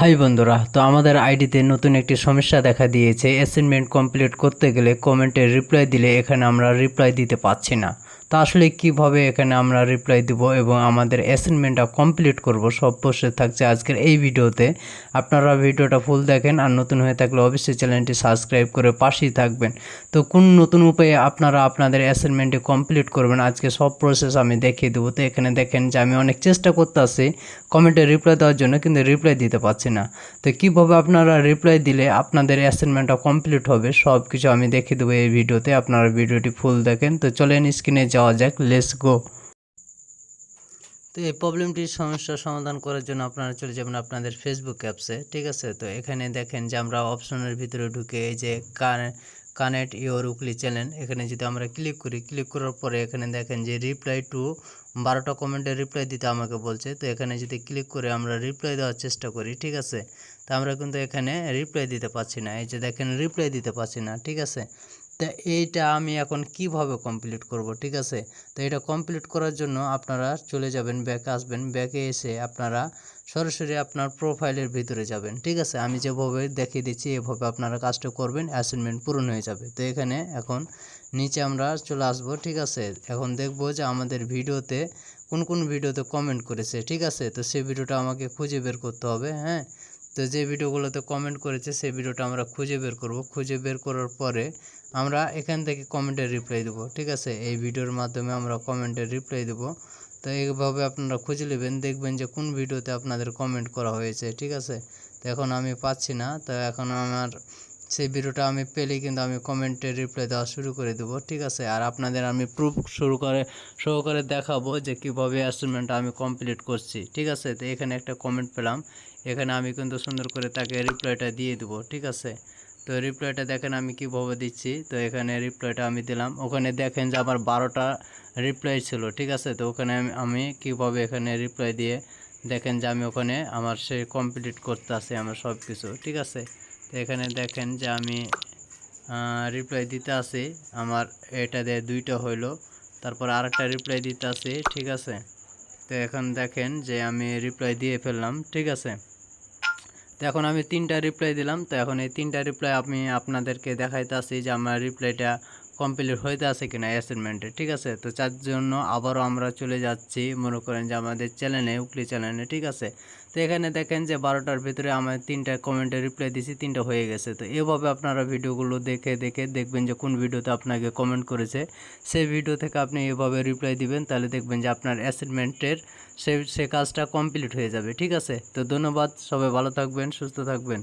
High বন্ধুরা, তো আমাদের আইডিতে নতুন একটি সমস্যা দেখা দিয়েছে। অ্যাসাইনমেন্ট কমপ্লিট করতে গেলে কমেন্টে রিপ্লাই দিলে এখানে আমরা রিপ্লাই দিতে পাচ্ছি না। তো আসলে কীভাবে এখানে আমরা রিপ্লাই দিব এবং আমাদের অ্যাসাইনমেন্টটা কমপ্লিট করব সব প্রসেস থাকছে আজকের এই ভিডিওতে। আপনারা ভিডিওটা ফুল দেখেন আর নতুন হয়ে থাকলে অবশ্যই চ্যানেলটি সাবস্ক্রাইব করে পাশেই থাকবেন। তো কোন নতুন উপায়ে আপনারা আপনাদের অ্যাসাইনমেন্টটি কমপ্লিট করবেন আজকে সব প্রসেস আমি দেখিয়ে দেবো। তো এখানে দেখেন যে আমি অনেক চেষ্টা করতে আছি কমেন্টে রিপ্লাই দেওয়ার জন্য কিন্তু রিপ্লাই দিতে পারছি না। তো কীভাবে আপনারা রিপ্লাই দিলে আপনাদের অ্যাসাইনমেন্টটা কমপ্লিট হবে সব কিছু আমি দেখিয়ে দেবো এই ভিডিওতে। আপনারা ভিডিওটি ফুল দেখেন। তো চলেন স্ক্রিনে যাওয়া যাক লেস গো তো এই প্রবলেমটির সমস্যার সমাধান করার জন্য আপনারা চলে যাবেন আপনাদের ফেসবুক অ্যাপসে ঠিক আছে? তো এখানে দেখেন যে আমরা অপশনের ভিতরে ঢুকে এই যে কানেক্ট ইওর উকলি চ্যানেল এখানে যদি আমরা ক্লিক করি ক্লিক করার পরে এখানে দেখেন যে রিপ্লাই টু বারোটা কমেন্টের রিপ্লাই দিতে আমাকে বলছে। তো এখানে যদি ক্লিক করে আমরা রিপ্লাই দেওয়ার চেষ্টা করি, ঠিক আছে? তো আমরা কিন্তু এখানে রিপ্লাই দিতে পারছি না। এই যে দেখেন রিপ্লাই দিতে পারছি না, ঠিক আছে? তা এইটা আমি এখন কীভাবে কমপ্লিট করব, ঠিক আছে? তো এটা কমপ্লিট করার জন্য আপনারা চলে যাবেন ব্যাকে আসবেন ব্যাকে এসে আপনারা সরাসরি আপনার প্রোফাইলের ভিতরে যাবেন, ঠিক আছে? আমি যেভাবে দেখিয়ে দিচ্ছি, এভাবে আপনারা কাজটা করবেন অ্যাসাইনমেন্ট পূরণ হয়ে যাবে। তো এখানে এখন নিচে আমরা চলে আসব, ঠিক আছে? এখন দেখব যে আমাদের ভিডিওতে কোন কোন ভিডিওতে কমেন্ট করেছে, ঠিক আছে? তো সেই ভিডিওটা আমাকে খুঁজে বের করতে হবে হ্যাঁ? তো যে ভিডিওগুলোতে কমেন্ট করেছে, সেই ভিডিওটা আমরা খুঁজে বের করব। খুঁজে বের করার পরে আমরা এখান থেকে কমেন্টের রিপ্লাই দেবো, ঠিক আছে? এই ভিডিওর মাধ্যমে আমরা কমেন্টের রিপ্লাই দেবো। তো এইভাবে আপনারা খুঁজে নেবেন, দেখবেন যে কোন ভিডিওতে আপনাদের কমেন্ট করা হয়েছে, ঠিক আছে? তো এখন আমি পাচ্ছি না, তো এখন আমার সেই ভিডিওটা আমি পেলেই কিন্তু আমি কমেন্টে রিপ্লাই দেওয়া শুরু করে দেবো, ঠিক আছে? আর আপনাদের আমি প্রুফ শুরু করে, সহকারে দেখাবো যে কীভাবে অ্যাসাইনমেন্টটা আমি কমপ্লিট করছি, ঠিক আছে? তো এখানে একটা কমেন্ট পেলাম, এখানে আমি কিন্তু সুন্দর করে তাকে রিপ্লাইটা দিয়ে দেবো, ঠিক আছে? তো রিপ্লাইটা দেখেন আমি কীভাবে দিচ্ছি, তো এখানে রিপ্লাইটা আমি দিলাম, ওখানে দেখেন যে আমার বারোটা রিপ্লাই ছিল, ঠিক আছে? তো ওখানে আমি- কীভাবে এখানে রিপ্লাই দিয়ে দেখেন যে আমি ওখানে আমার সে কমপ্লিট করতে আছে আমার সব কিছু ঠিক আছে? এখানে দেখেন যে আমি রিপ্লাই দিতে আছি। আমার এটা দিয়ে দুইটা হইল। তারপর আরেকটা রিপ্লাই দিতে আছি, ঠিক আছে? তো এখন দেখেন যে আমি রিপ্লাই দিয়ে ফেললাম, ঠিক আছে? তো এখন আমি তিনটা রিপ্লাই দিলাম। তো এখন এই তিনটা রিপ্লাই আমি আপনাদেরকে দেখাইতে আসি যে আমার রিপ্লাইটা কমপ্লিট হইতে আছে কিনা অ্যাসাইনমেন্টে ঠিক আছে? তো তার জন্য আবারও আমরা চলে যাচ্ছি, মনে করেন যে আমাদের চ্যানেলে উকলি চ্যানেলে ঠিক আছে? তো এখানে দেখেন যে বারোটার ভিতরে আমার তিনটা কমেন্টে রিপ্লাই দিছি, তিনটা হয়ে গেছে। তো এভাবে আপনারা ভিডিওগুলো দেখে দেখে দেখবেন যে কোন ভিডিওতে আপনাকে কমেন্ট করেছে। সেই ভিডিও থেকে আপনি এভাবে রিপ্লাই দিবেন, তাহলে দেখবেন যে আপনার অ্যাসাইনমেন্টের সে সে কাজটা কমপ্লিট হয়ে যাবে, ঠিক আছে? তো ধন্যবাদ, সবাই ভালো থাকবেন, সুস্থ থাকবেন।